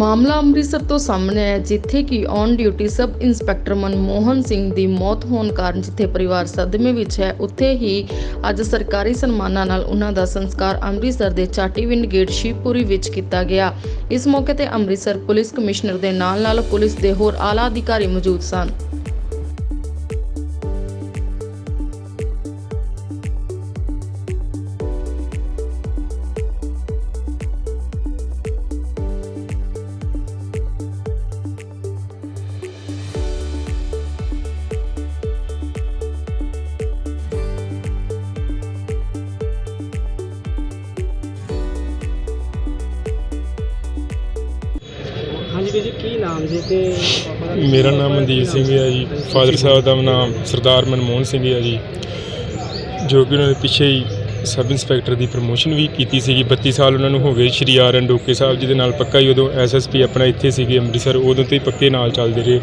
ਮਾਮਲਾ ਅੰਮ੍ਰਿਤਸਰ ਤੋਂ ਸਾਹਮਣੇ ਆਇਆ, ਜਿੱਥੇ ਕਿ on duty sub inspector Manmohan Singh ਦੀ ਮੌਤ ਹੋਣ ਕਾਰਨ ਜਿੱਥੇ ਪਰਿਵਾਰ ਸਦਮੇ ਵਿੱਚ ਹੈ, ਉੱਥੇ ਹੀ ਅੱਜ ਸਰਕਾਰੀ ਸਨਮਾਨਾਂ ਨਾਲ ਉਹਨਾਂ ਦਾ ਸੰਸਕਾਰ ਅੰਮ੍ਰਿਤਸਰ ਦੇ ਚਾਟੀਵਿੰਡ ਗੇਟ ਸ਼ਿਵਪੁਰੀ ਵਿੱਚ ਕੀਤਾ ਗਿਆ। ਇਸ ਮੌਕੇ ਤੇ ਅੰਮ੍ਰਿਤਸਰ ਪੁਲਿਸ ਕਮਿਸ਼ਨਰ ਦੇ ਨਾਲ ਨਾਲ ਪੁਲਿਸ ਦੇ ਹੋਰ ਆਲਾ ਅਧਿਕਾਰੀ ਮੌਜੂਦ ਸਨ। ਹਾਂਜੀ ਜੀ ਕੀ ਨਾਮ ਜੀ ਤੇ ਪਾਪਾ ਦਾ ਮੇਰਾ ਨਾਮ ਮਨਦੀਪ ਸਿੰਘ ਹੈ ਜੀ। ਫਾਦਰ ਸਾਹਿਬ ਦਾ ਨਾਮ ਸਰਦਾਰ ਮਨਮੋਹਨ ਸਿੰਘ ਹੈ ਜੀ। ਜੋ ਕਿ ਉਹਨਾਂ ਨੇ ਪਿੱਛੇ ਹੀ ਸਬ ਇੰਸਪੈਕਟਰ ਦੀ ਪ੍ਰਮੋਸ਼ਨ ਵੀ ਕੀਤੀ ਸੀਗੀ। 32 ਸਾਲ ਉਹਨਾਂ ਨੂੰ ਹੋ ਗਏ ਸ਼੍ਰੀ ਆਰ ਐਨ ਡੋਕੇ ਸਾਹਿਬ ਜੀ ਦੇ ਨਾਲ। ਪੱਕਾ ਹੀ ਉਦੋਂ ਐਸਐਸਪੀ ਆਪਣਾ ਇੱਥੇ ਸੀਗੇ ਅੰਮ੍ਰਿਤਸਰ। ਉਦੋਂ ਤੋਂ ਹੀ ਪੱਕੇ ਨਾਲ ਚੱਲਦੇ ਰਹੇ।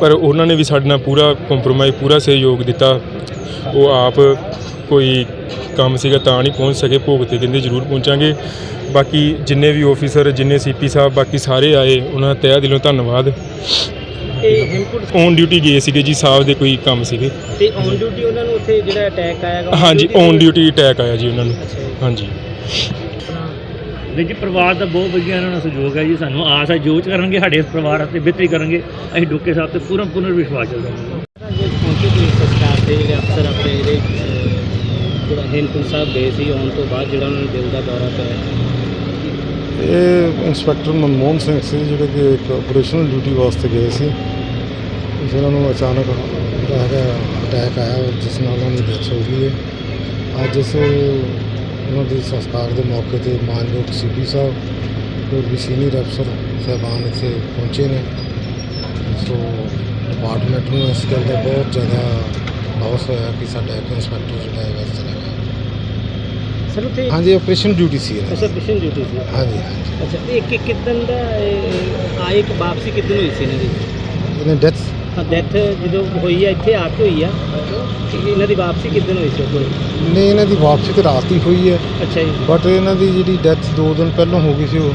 ਪਰ ਉਹਨਾਂ ਨੇ ਵੀ ਸਾਡੇ ਨਾਲ ਪੂਰਾ ਕੰਪਰੋਮਾਈਜ਼ ਪੂਰਾ ਸਹਿਯੋਗ ਦਿੱਤਾ। ਉਹ ਆਪ ਕੋਈ ਕੰਮ ਸੀਗਾ ਤਾਂ ਨਹੀਂ ਪਹੁੰਚ ਸਕੇ ਭੋਗ ਤੇ ਕਹਿੰਦੇ ਜ਼ਰੂਰ ਪਹੁੰਚਾਂਗੇ। ਬਾਕੀ ਜਿੰਨੇ ਵੀ ਆਫੀਸਰ ਜਿੰਨੇ ਸੀਪੀ ਸਾਹਿਬ ਬਾਕੀ ਸਾਰੇ ਆਏ ਉਹਨਾਂ ਦਾ ਤਹਿ ਦਿਲੋਂ ਧੰਨਵਾਦ। ਔਨ ਡਿਊਟੀ ਗਏ ਸੀਗੇ ਜੀ ਸਾਹਿਬ ਦੇ ਕੋਈ ਕੰਮ ਸੀਗੇ। ਤੇ ਔਨ ਡਿਊਟੀ ਉਹਨਾਂ ਨੂੰ ਉੱਥੇ ਜਿਹੜਾ ਅਟੈਕ ਆਇਆਗਾ ਹਾਂਜੀ ਔਨ ਡਿਊਟੀ ਅਟੈਕ ਆਇਆ ਜੀ ਉਹਨਾਂ ਨੂੰ। ਹਾਂਜੀ। ਜੀ ਪਰਿਵਾਰ ਦਾ ਬਹੁਤ ਵਧੀਆ ਇਹਨਾਂ ਨਾਲ ਸਹਿਯੋਗ ਹੈ ਜੀ ਸਾਨੂੰ ਆਸ ਹੈ ਜੋ ਕਰਨਗੇ ਸਾਡੇ ਪਰਿਵਾਰ ਵਾਸਤੇ ਬਿਹਤਰੀ ਕਰਨਗੇ। ਅਸੀਂ ਡੁੱਕੇ ਸਾਹਿਬ ਤੇ ਪੂਰਨ ਪੂਰਨ ਵਿਸ਼ਵਾਸ ਕਰਦੇ ਹਾਂ ਜੇ ਪਹੁੰਚੇ ਤੁਸੀਂ ਸਰਕਾਰ ਦੇ ਜਿਹੜੇ ਅਫਸਰ ਆਪਣੇ ਜਿਹੜੇ ਅਹ, ਜਿਹੜਾ ਹਿੰਮਪੁਰ ਸਾਹਿਬ ਗਏ ਸੀ ਆਉਣ ਤੋਂ ਬਾਅਦ ਜਿਹੜਾ ਉਹਨਾਂ ਨੂੰ ਦਿਲ ਦਾ ਦੌਰਾ ਪਿਆ ਇਹ ਇੰਸਪੈਕਟਰ ਮਨਮੋਹਨ ਸਿੰਘ ਸੀ ਜਿਹੜੇ ਕਿ ਇੱਕ ਆਪਰੇਸ਼ਨਲ ਡਿਊਟੀ ਵਾਸਤੇ ਗਏ ਸੀ। ਜਿਹਨਾਂ ਨੂੰ ਅਚਾਨਕ ਜਿਹੜਾ ਹੈਗਾ ਅਟੈਕ ਆਇਆ ਜਿਸ ਨਾਲ ਉਹਨਾਂ ਦੀ ਡੈਥ ਹੋ ਗਈ ਹੈ। ਅੱਜ ਇਸ ਉਹਨਾਂ ਦੇ ਸੰਸਕਾਰ ਦੇ ਮੌਕੇ ਤੇ ਮਾਨਯੋਗ ਸੀਪੀ ਸਾਹਿਬ ਹੋਰ ਵੀ ਸੀਨੀਅਰ ਅਫਸਰ ਸਾਹਿਬਾਨ ਇੱਥੇ ਪਹੁੰਚੇ ਨੇ। ਸੋ ਡਿਪਾਰਟਮੈਂਟ ਨੂੰ ਇਸ ਗੱਲ ਦਾ ਬਹੁਤ ਜ਼ਿਆਦਾ ਲੋਸ ਹੋਇਆ ਕਿ ਸਾਡਾ ਇੱਕ ਇੰਸਪੈਕਟਰ ਜਿਹੜਾ ਹੈ ਸਰ ਉੱਥੇ ਹਾਂਜੀ ਆਪਰੇਸ਼ਨ ਡਿਊਟੀ ਸੀ ਇਹਨਾਂ ਦੀ। ਅੱਛਾ ਮਿਸ਼ਨ ਡਿਊਟੀ ਸੀ। ਹਾਂਜੀ ਹਾਂਜੀ। ਅੱਛਾ ਇਹ ਕਿ ਕਿਦਨ ਦਾ ਇਹ, ਆਏ ਕਿ ਵਾਪਸੀ ਕਿਦਨ ਹੋਈ ਸੀ ਇਹਨਾਂ ਦੀ? ਇਹਨੇ ਡੈਥ ਹਾਂ ਡੈਥ ਜਦੋਂ ਹੋਈ ਆ ਇੱਥੇ ਆ ਕੇ ਹੋਈ ਆ। ਕਿ ਇਹਨਾਂ ਦੀ ਵਾਪਸੀ ਕਿਦਨ ਹੋਈ ਸੀ ਉੱਥੋਂ ਨਹੀਂ ਇਹਨਾਂ ਦੀ ਵਾਪਸੀ ਤੇ ਰਾਤ ਹੀ ਹੋਈ ਹੈ। ਅੱਛਾ ਜੀ। ਬਟ ਇਹਨਾਂ ਦੀ ਜਿਹੜੀ ਡੈਥ 2 ਦਿਨ ਪਹਿਲਾਂ ਹੋ ਗਈ ਸੀ ਉਹ।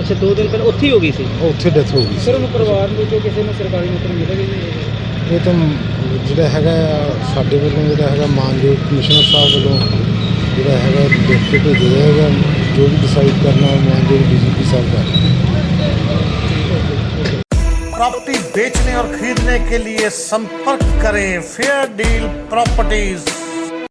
ਅੱਛਾ ਦੋ ਦਿਨ ਪਹਿਲਾਂ ਉੱਥੇ ਹੀ ਹੋ ਗਈ ਸੀ? ਉਹ ਉੱਥੇ ਡੈਥ ਹੋ ਗਈ ਸੀ। ਉਹਨੂੰ ਪਰਿਵਾਰ ਨੂੰ ਜੋ ਕਿਸੇ ਨੂੰ ਸਰਕਾਰੀ ਨੌਕਰੀ ਮਿਲੇਗੀ ਇਹ ਤਾਂ ਜਿਹੜਾ ਹੈਗਾ ਆ, ਸਾਡੇ ਵੱਲੋਂ ਜਿਹੜਾ ਹੈਗਾ ਮਾਨਯੋਗ ਕਮਿਸ਼ਨਰ ਸਾਹਿਬ ਵੱਲੋਂ ਜਿਹੜਾ ਹੈਗਾ ਦੇਖ ਕੇ ਭੇਜਿਆ ਜਾਏਗਾ ਜੋ ਵੀ ਡਿਸਾਈਡ ਕਰਨਾ ਉਹ ਮਾਨਯੋਗ ਡੀਜੀਪੀ ਸਾਹਿਬ ਕਰ प्रॉपर्टी बेचने और खरीदने के लिए संपर्क करें फेयर डील प्रॉपर्टीज